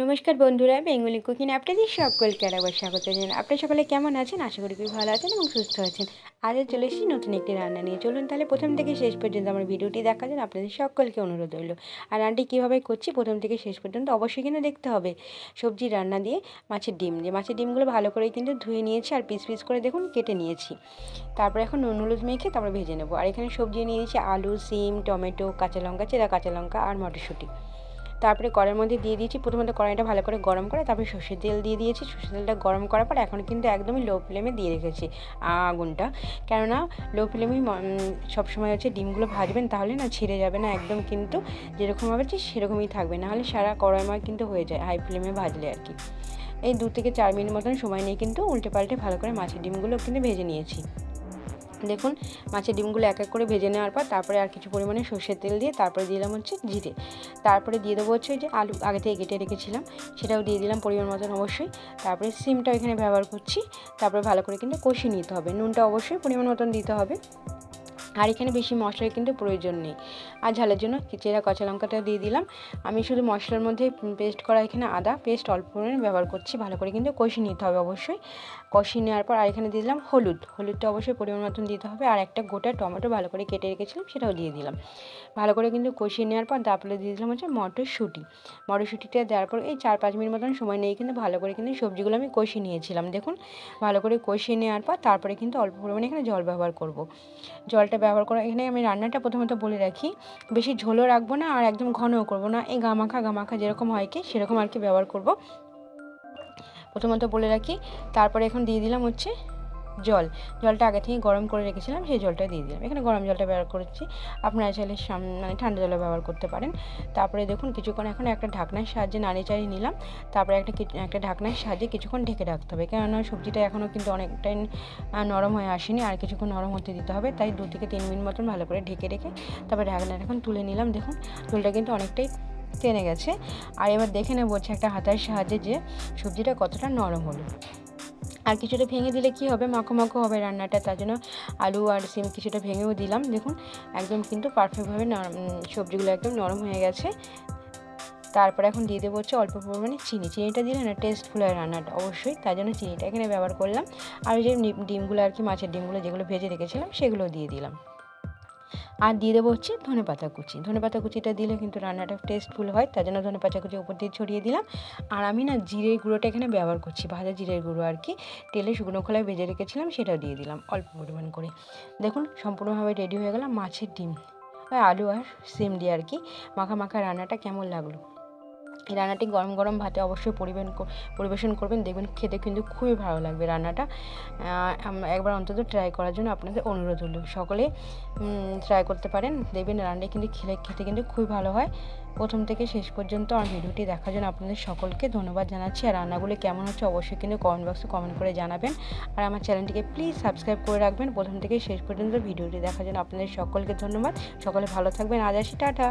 নমস্কার বন্ধুরা, Bengali cooking আপনাদের সকলকে আরেকবার স্বাগত জানাই। আপনারা সকলে কেমন আছেন? আশা করি খুবই ভালো আছেন এবং সুস্থ আছেন। আজও চলে এসেছি নতুন একটি রান্না নিয়ে। চলুন তাহলে প্রথম থেকে শেষ পর্যন্ত আমার ভিডিওটি দেখার জন্য আপনাদের সকলকে অনুরোধ রইল। আর রান্নাটি কীভাবে করছি প্রথম থেকে শেষ পর্যন্ত অবশ্যই কিন্তু দেখতে হবে। সবজি রান্না দিয়ে মাছের ডিম দিয়ে। মাছের ডিমগুলো ভালো করে কিন্তু ধুয়ে নিয়েছি আর পিস পিস করে দেখুন কেটে নিয়েছি। তারপরে এখন নুন হলুদ মেখে তারপরে ভেজে নেব। আর এখানে সবজি নিয়ে নিয়েছি আলু, সিম, টমেটো, কাঁচা লঙ্কা, চেরা কাঁচা লঙ্কা আর মটরশুঁটি। তারপরে কড়াইয়ের মধ্যে দিয়ে দিয়েছি। প্রথমত কড়াইটা ভালো করে গরম করে, তারপরে সর্ষের তেল দিয়ে দিয়েছি। সর্ষের তেলটা গরম করার পর এখন কিন্তু একদমই লো ফ্লেমে দিয়ে রেখেছি আগুনটা। কেননা লো ফ্লেমেই সবসময় হচ্ছে ডিমগুলো ভাজবেন তাহলে না ছিঁড়ে যাবে না একদম কিন্তু যেরকম হবে সেরকমই থাকবে। নাহলে সারা কড়াইময় কিন্তু হয়ে যায় হাই ফ্লেমে ভাজলে আর কি। এই দু থেকে চার মিনিট মতন সময় নিয়ে কিন্তু উল্টে পাল্টে ভালো করে মাছের ডিমগুলো কিন্তু ভেজে নিয়েছি। দেখুন, মাছের ডিমগুলো এক এক করে ভেজে নেওয়ার পর তারপরে আর কিছু পরিমাণে সর্ষের তেল দিয়ে তারপরে দিলাম হচ্ছে জিরে। তারপরে দিয়ে দেবো হচ্ছে যে আলু, আগে থেকে কেটে রেখেছিলাম, সেটাও দিয়ে দিলাম পরিমাণ মতন অবশ্যই। তারপরে সিমটাও এখানে ব্যবহার করছি, তারপরে ভালো করে কিন্তু কষিয়ে নিতে হবে, নুনটা অবশ্যই পরিমাণ মতন দিতে হবে। আর এখানে বেশি মশলার কিন্তু প্রয়োজন নেই। আর ঝালের জন্য চেরা কাঁচা লঙ্কাটা দিয়ে দিলাম। আমি শুধু মশলার মধ্যে পেস্ট করা এখানে আদা পেস্ট অল্প পরিমাণে ব্যবহার করছি। ভালো করে কিন্তু কষিয়ে নিতে হবে অবশ্যই। কষিয়ে নেওয়ার পর আর এখানে দিয়ে দিলাম হলুদ। হলুদটা অবশ্যই পরিমাণ মতন দিতে হবে। আর একটা গোটা টমেটো ভালো করে কেটে রেখেছিলাম, সেটাও দিয়ে দিলাম। ভালো করে কিন্তু কষিয়ে নেওয়ার পর তারপরে দিয়ে দিলাম হচ্ছে মটরশুঁটি। মটরশুঁটিটা দেওয়ার পর এই চার পাঁচ মিনিট মতন সময় নিয়ে কিন্তু ভালো করে কিন্তু সবজিগুলো আমি কষিয়ে নিয়েছিলাম। দেখুন, ভালো করে কষিয়ে নেওয়ার পর তারপরে কিন্তু অল্প পরিমাণে এখানে জল ব্যবহার করব। জলটা ব্যবহার করা, এখানে আমি রান্নাটা প্রথমত বলে রাখি, বেশি ঝোলও রাখব না আর একদম ঘনও করব না। এই গামাখা গামাখা যেরকম হয় কি, সেরকম আর কি ব্যবহার করব। প্রথমত বলে রাখি, তারপরে এখন দিয়ে দিলাম হচ্ছে জল, জলটা আগে থেকে গরম করে রেখেছিলাম, সেই জলটা দিয়ে দিলাম। এখানে গরম জলটা ব্যবহার করেছি। আপনারা চাইলে মানে ঠান্ডা জলও ব্যবহার করতে পারেন। তারপরে দেখুন, কিছুক্ষণ এখন একটা ঢাকনার সাহায্যে নাড়ি চাড়িয়ে নিলাম। তারপরে একটা একটা ঢাকনার সাহায্যে কিছুক্ষণ ঢেকে রাখতে হবে। কেননা সবজিটা এখনও কিন্তু অনেকটাই নরম হয়ে আসেনি। আর কিছুক্ষণ নরম হতে দিতে হবে। তাই দু থেকে তিন মিনিট মতন ভালো করে ঢেকে রেখে তারপরে ঢাকনাটা এখন তুলে নিলাম। দেখুন ঝোলটা কিন্তু অনেকটাই টেনে গেছে। আর এবার দেখে নেব একটা হাতার সাহায্যে যে সবজিটা কতটা নরম হলো। আর কিছুটা ভেঙে দিলে কি হবে? মাখো মাখো হবে রান্নাটা। তার জন্য আলু আর সিম কিছুটা ভেঙেও দিলাম। দেখুন, একদম কিন্তু পারফেক্টভাবে সবজিগুলো একদম নরম হয়ে গেছে। তারপরে এখন দিয়ে দেবো হচ্ছে অল্প পরিমাণে চিনি। চিনিটা দিলে না টেস্টফুল হয় রান্নাটা অবশ্যই। তার জন্য চিনিটা এখানে ব্যবহার করলাম। আর যে ডিমগুলো আর কি, মাছের ডিমগুলো যেগুলো ভেজে রেখেছিলাম, সেগুলো দিয়ে দিলাম। আর দিয়ে দেবো হচ্ছে ধনে পাতা কুচি। ধনে পাতা কুচিটা দিলে কিন্তু রান্নাটা টেস্টফুল হয়, তার জন্য ধনে পাতা কুচি উপর দিয়ে ছড়িয়ে দিলাম। আর আমি না জিরের গুঁড়োটা এখানে ব্যবহার করছি, ভাজা জিরের গুঁড়ো আর কি। তেলে শুকনো খোলায় ভেজে রেখেছিলাম সেটাও দিয়ে দিলাম অল্প পরিমাণ করে। দেখুন, সম্পূর্ণভাবে রেডি হয়ে গেলাম মাছের ডিম। আলু আর সিম দিয়ে আর কি, মাখা মাখা রান্নাটা কেমন লাগল। এই রান্নাটি গরম গরম ভাতে অবশ্যই পরিবেশন পরিবেশন করবেন। দেখবেন খেতে কিন্তু খুবই ভালো লাগবে রান্নাটা। একবার অন্তত ট্রাই করার জন্য আপনাদের অনুরোধ হল সকলে ট্রাই করতে পারেন। দেখবেন রান্নাটি কিন্তু খেলে খেতে কিন্তু খুবই ভালো হয়। প্রথম থেকে শেষ পর্যন্ত আমার ভিডিওটি দেখার জন্য আপনাদের সকলকে ধন্যবাদ জানাচ্ছি। আর রান্নাগুলো কেমন হচ্ছে অবশ্যই কিন্তু কমেন্ট বক্সে কমেন্ট করে জানাবেন। আর আমার চ্যানেলটিকে প্লিজ সাবস্ক্রাইব করে রাখবেন। প্রথম থেকে শেষ পর্যন্ত ভিডিওটি দেখার জন্য আপনাদের সকলকে ধন্যবাদ। সকলে ভালো থাকবেন। আজ আসি, টাটা।